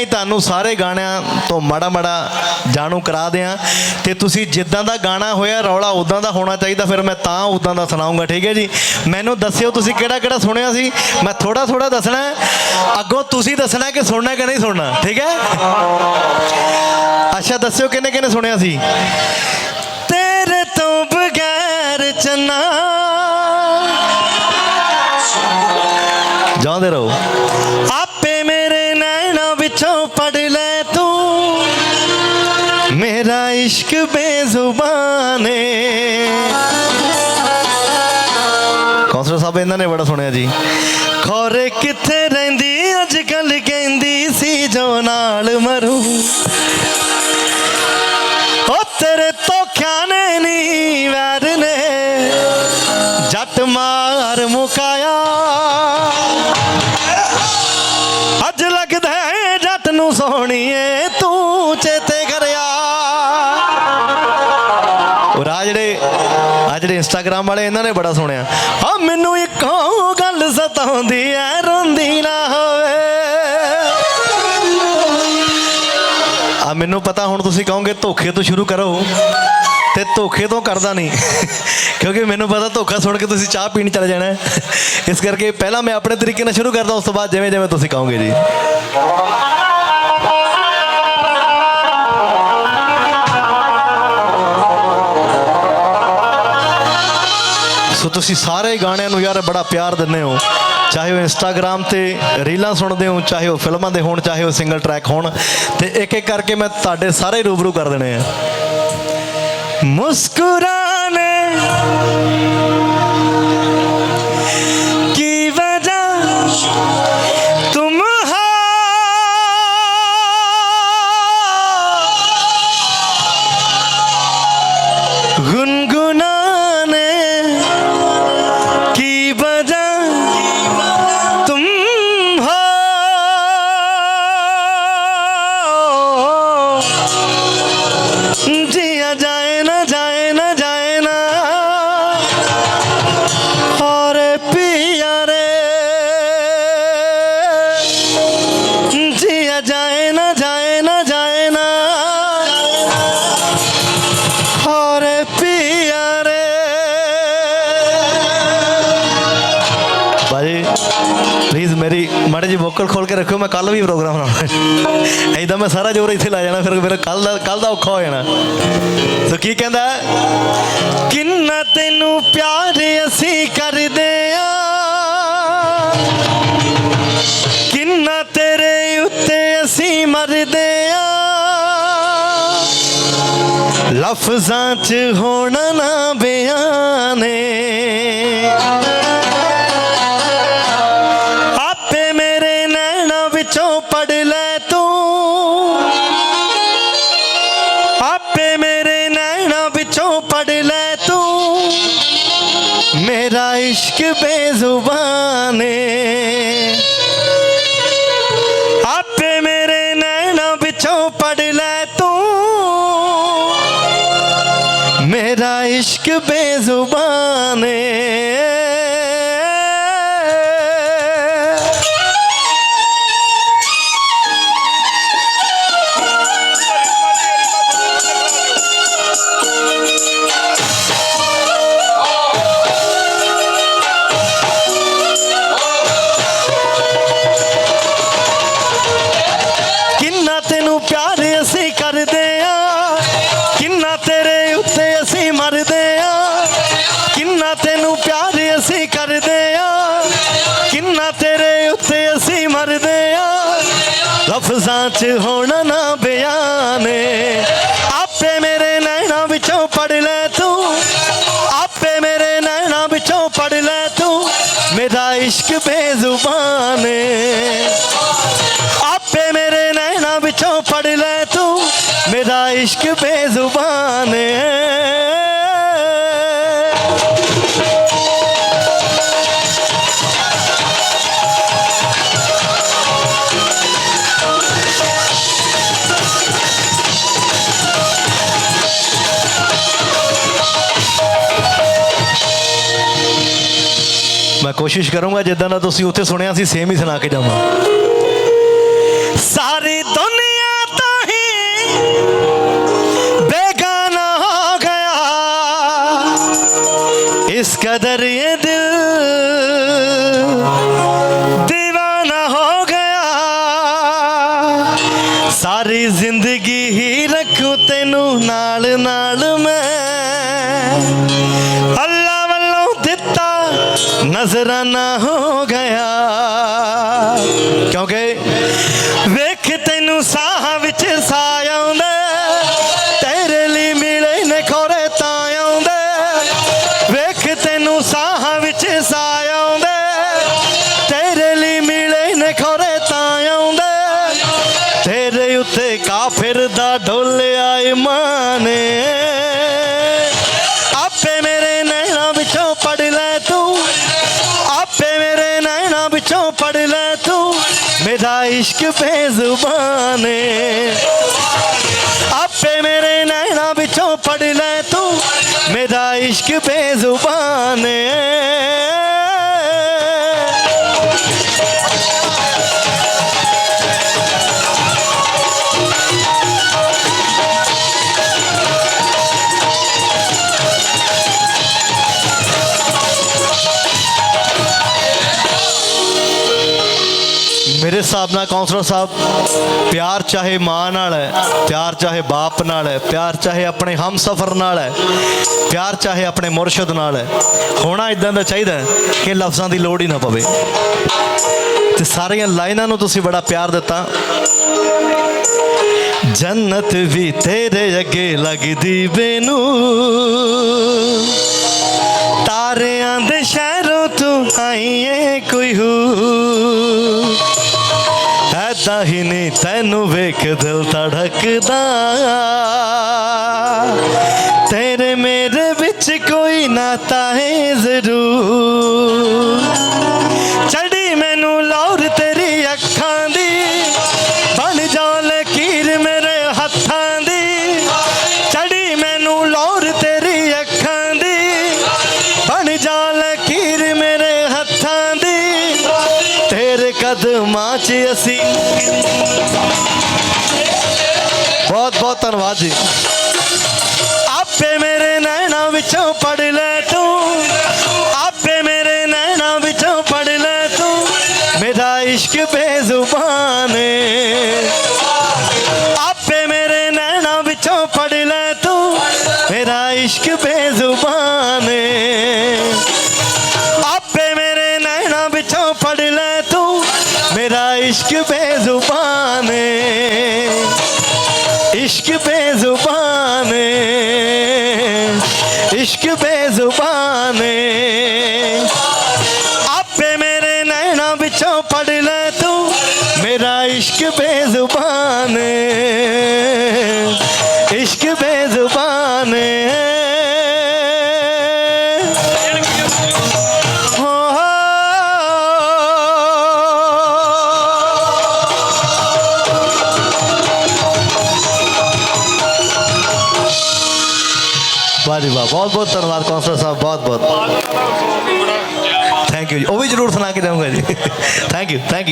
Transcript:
ਹੀ ਤੁਹਾਨੂੰ ਸਾਰੇ ਗਾਣਿਆਂ ਤੋਂ ਮਾੜਾ ਮਾੜਾ ਜਾਣੂ ਕਰਾ ਦਿਆਂ ਤੇ ਤੁਸੀਂ ਜਿੱਦਾਂ ਦਾ ਗਾਣਾ ਹੋਇਆ ਰੌਲਾ ਉਦਾਂ ਦਾ ਹੋਣਾ ਚਾਹੀਦਾ ਫਿਰ ਮੈਂ ਤਾਂ ਉਦਾਂ ਦਾ ਸੁਣਾਉਂਗਾ ਠੀਕ ਹੈ ਜੀ? ਮੈਨੂੰ ਦੱਸਿਓ ਤੁਸੀਂ ਕਿਹੜਾ ਕਿਹੜਾ ਸੁਣਿਆ ਸੀ? ਮੈਂ ਥੋੜਾ ਥੋੜਾ ਦੱਸਣਾ। ਅੱਗੋਂ ਤੁਸੀਂ ਦੱਸਣਾ ਕਿ ਸੁਣਨਾ ਕਿ ਨਹੀਂ ਸੁਣਨਾ ਠੀਕ ਹੈ? ਅੱਛਾ ਦੱਸਿਓ ਕਿੰਨੇ ਕਿੰਨੇ ਸੁਣਿਆ ਸੀ? ਤੇਰੇ ਤੋਂ ਬਗੈਰ ਚੰਨਾ। ਜਾਂਦੇ ਰਹੋ। ਆਪੇ ਮੇਰਾ ਇਸ਼ਕ ਬੇਜ਼ੁਬਾਨ ਕੌਂਸਲਰ ਸਾਹਿਬ ਇਹਨਾਂ ਨੇ ਬੜਾ ਸੁਣਿਆ ਜੀ ਖੋਰੇ ਕਿੱਥੇ ਰਹਿੰਦੀ ਅੱਜ ਕੱਲ ਕਹਿੰਦੀ ਸੀ ਜੋ ਨਾਲ ਮਰੂ ਔਰ ਆ ਜਿਹੜੇ ਆ ਜਿਹੜੇ ਇੰਸਟਾਗ੍ਰਾਮ ਵਾਲੇ, ਇਹਨਾਂ ਨੇ ਬੜਾ ਸੁਣਿਆ। ਆ ਮੈਨੂੰ ਇੱਕੋ ਗੱਲ ਸਤਾਉਂਦੀ ਐ, ਰੋਂਦੀ ਨਾ ਹੋਵੇ। ਆ ਮੈਨੂੰ ਪਤਾ ਹੁਣ ਤੁਸੀਂ ਕਹੋਗੇ, ਧੋਖੇ ਤੋਂ ਸ਼ੁਰੂ ਕਰੋ। ਤੇ ਧੋਖੇ ਤੋਂ ਕਰਦਾ ਨਹੀਂ। ਕਿਉਂਕਿ ਮੈਨੂੰ ਪਤਾ ਧੋਖਾ ਸੁਣ ਕੇ ਤੁਸੀਂ ਚਾਹ ਪੀਣ ਚਲੇ ਜਾਣਾ। ਇਸ ਕਰਕੇ ਪਹਿਲਾਂ ਮੈਂ ਆਪਣੇ ਤਰੀਕੇ ਨਾਲ ਸ਼ੁਰੂ ਕਰਦਾ, ਉਸ ਤੋਂ ਬਾਅਦ ਜਿਵੇਂ ਜਿਵੇਂ ਤੁਸੀਂ ਕਹੋਗੇ ਜੀ। ਸੋ ਤੁਸੀਂ ਸਾਰੇ ਗਾਣਿਆਂ ਨੂੰ ਯਾਰ ਬੜਾ ਪਿਆਰ ਦਿੰਦੇ ਹੋ। ਚਾਹੇ ਉਹ ਇੰਸਟਾਗ੍ਰam ਤੇ ਰੀਲਾਂ ਸੁਣਦੇ ਹੋ, ਚਾਹੇ ਉਹ ਫਿਲਮਾਂ ਦੇ ਹੋਣ, ਚਾਹੇ ਉਹ ਸਿੰਗਲ ਟਰੈਕ ਹੋਣ। ਤੇ ਇੱਕ ਇੱਕ ਕਰਕੇ ਮੈਂ ਤੁਹਾਡੇ ਸਾਰੇ ਰੂਬਰੂ ਕਰ ਦੇਣੇ ਆ। ਮੁਸਕਰਾਨੇ ਮਾੜੇ ਖੋਲ ਕੇ ਰੱਖਿਓ, ਮੈਂ ਕੱਲ ਵੀ ਪ੍ਰੋਗਰਾਮ ਬਣਾਉਣਾ। ਐਦਾਂ ਮੈਂ ਸਾਰਾ ਜੋਰ ਇੱਥੇ ਲਾ ਜਾਣਾ, ਫਿਰ ਮੇਰਾ ਕੱਲ ਦਾ ਕੱਲ ਦਾ ਔਖਾ ਹੋ ਜਾਣਾ। ਸੋ ਕੀ ਕਹਿੰਦਾ? ਕਿੰਨਾ ਤੈਨੂੰ ਪਿਆਰ ਅਸੀਂ ਕਰਦੇ ਆ। ਕਿੰਨਾ ਤੇਰੇ ਉੱਤੇ ਅਸੀਂ ਮਰਦੇ ਆ। ਲਫ਼ਜ਼ਾਂ 'ਚ ਹੋਣਾ ਨਾ ਬਿਆਨੇ ਮੇਰਾ ਇਸ਼ਕ ਬੇਜ਼ੁਬਾਨ। ਏ ਆਪੇ ਮੇਰੇ ਨੈਣਾਂ ਵਿੱਚੋਂ ਪੜ ਲੈ ਤੂੰ। ਮੇਰਾ 'ਚ ਹੋਣਾ ਨਾ ਬਿਆਨ ਆਪੇ ਮੇਰੇ ਨੈਣਾਂ ਵਿੱਚੋਂ ਪੜ ਲੈ ਤੂੰ। ਆਪੇ ਮੇਰੇ ਨੈਣਾਂ ਵਿੱਚੋਂ ਪੜ ਲੈ ਤੂੰ। ਮੇਰਾ ਇਸ਼ਕ ਬੇਜ਼ੁਬਾਨ ਆਪੇ ਮੇਰੇ ਨੈਣਾਂ ਵਿੱਚੋਂ ਪੜ ਲੈ ਤੂੰ। ਮੇਰਾ ਇਸ਼ਕ ਬੇਜ਼ੁਬਾਨ ਏ। ਮੈਂ ਕੋਸ਼ਿਸ਼ ਕਰੂੰਗਾ ਜਿੱਦਾਂ ਦਾ ਤੁਸੀਂ ਉੱਥੇ ਸੁਣਿਆ ਸੀ ਸੇਮ ਹੀ ਸੁਣਾ ਕੇ ਜਾਵਾਂ। ਸਾਰੀ ਦੁਨੀਆ ਤਾਂ ਹੀ ਬੇਗਾਨਾ ਹੋ ਗਿਆ। ਇਸ ਕਦਰ ਇਹ ਦਿਲ دیਵਾਨਾ ਹੋ ਗਿਆ। ਸਾਰੀ ਜ਼ਿੰਦਗੀ ਹੀ ਰੱਖੂ ਤੈਨੂੰ ਨਾਲ ਨਾਲ नजराना हो गया क्योंकि ਵੇਖ ਤੈਨੂੰ ਸਾਹਾਂ ਵਿੱਚ ਸਾਹ ਆਉਂਦਾ ਤੇਰੇ ਲਈ ਮਿਲੇ ਨੇ ਖੋਰੇ ਤਾਂ ਆਉਂਦੇ ਵੇਖ ਤੈਨੂੰ ਸਾਹਾਂ ਵਿੱਚ ਸਾਹ ਆਉਂਦਾ ਤੇਰੇ ਲਈ ਮਿਲੇ ਨੇ ਖੋਰੇ ਤਾਂ ਆਉਂਦੇ ਤੇਰੇ ਉੱਤੇ ਕਾਫਿਰ ਦਾ ਢੋਲਿਆ ਇਮਾਨੇ ਇਸ਼ਕ ਬੇਜ਼ੁਬਾਨ ਆਪੇ ਮੇਰੇ ਨੈਣਾਂ ਵਿੱਚੋਂ ਪੜ ਲੈ ਤੂੰ। ਮੇਰਾ ਇਸ਼ਕ ਬੇਜ਼ੁਬਾਨ ਨਾਲ ਕਾਉਂਸਲਰ ਸਾਹਿਬ, ਪਿਆਰ ਚਾਹੇ ਮਾਂ ਨਾਲ ਹੈ, ਪਿਆਰ ਚਾਹੇ ਬਾਪ ਨਾਲ ਹੈ, ਪਿਆਰ ਚਾਹੇ ਆਪਣੇ ਹਮਸਫਰ ਨਾਲ ਹੈ, ਪਿਆਰ ਚਾਹੇ ਆਪਣੇ ਮੁਰਸ਼ਿਦ ਨਾਲ ਹੈ। ਹੋਣਾ ਇਦਾਂ ਦਾ ਚਾਹੀਦਾ ਕਿ ਲਫ਼ਜ਼ਾਂ ਦੀ ਲੋੜ ਹੀ ਨਾ ਪਵੇ। ਤੇ ਸਾਰੀਆਂ ਲਾਈਨਾਂ ਨੂੰ ਤੁਸੀਂ ਬੜਾ ਪਿਆਰ ਦਿੱਤਾ। ਜੰਨਤ ਵੀ ਤੇਰੇ ਅੱਗੇ ਲੱਗਦੀ ਬੇਨੂੰ ਤਾਰਿਆਂ ਐਦਾਂ ਤੈਨੂੰ ਵੇਖ ਦਿਲ ਧੜਕਦਾ। ਤੇਰੇ ਮੇਰੇ ਵਿੱਚ ਕੋਈ ਨਾਤਾ ਹੈ ਜ਼ਰੂਰ। ਚੜੀ ਮੈਨੂੰ ਲੌਰ ਤੇਰੀ ਅੱਖਾਂ ਦੀ, ਬਣ ਜਾ ਲਕੀਰ ਮੇਰੇ ਹੱਥਾਂ ਦੀ। ਚੜੀ ਮੈਨੂੰ ਲੌਰ ਤੇਰੀ ਅੱਖਾਂ ਦੀ, ਬਣ ਜਾ ਲਕੀਰ ਮੇਰੇ ਹੱਥਾਂ ਦੀ। ਤੇਰੇ ਕਦਮਾਂ 'ਚ ਅਸੀਂ ਬਹੁਤ ਬਹੁਤ ਧੰਨਵਾਦ ਜੀ ਆਪੇ ਮੇਰੇ ਨੈਣਾਂ ਵਿੱਚੋਂ ਪੜ ਲੈ ਤੂੰ ਆਪੇ ਮੇਰੇ ਨੈਣਾਂ ਵਿੱਚੋਂ ਪੜ ਲੈ ਤੂੰ ਮੇਰਾ ਇਸ਼ਕ ਬੇਜ਼ੁਬਾਨ ਏ ਆਪੇ ਮੇਰੇ ਨੈਣਾਂ ਵਿੱਚੋਂ ਪੜ ਲੈ ਤੂੰ ਮੇਰਾ ਇਸ਼ਕ ਬੇਜ਼ੁਬਾਨ ਏ ਆਪੇ ਮੇਰੇ ਨੈਣਾਂ ਵਿੱਚੋਂ ਪੜ ਲੈ ਤੂੰ ਮੇਰਾ ਇਸ਼ਕ ਬੇਜ਼ੁਬਾਨ ਵਾਹ ਜੀ ਵਾਹ ਬਹੁਤ ਬਹੁਤ ਧੰਨਵਾਦ, ਕੌਂਸਲਰ ਸਾਹਿਬ, ਬਹੁਤ ਬਹੁਤ। ਥੈਂਕ ਯੂ ਜੀ। ਉਹ ਵੀ ਜ਼ਰੂਰ ਸੁਣਾ ਕੇ ਦਊਂਗਾ ਜੀ। Thank you thank you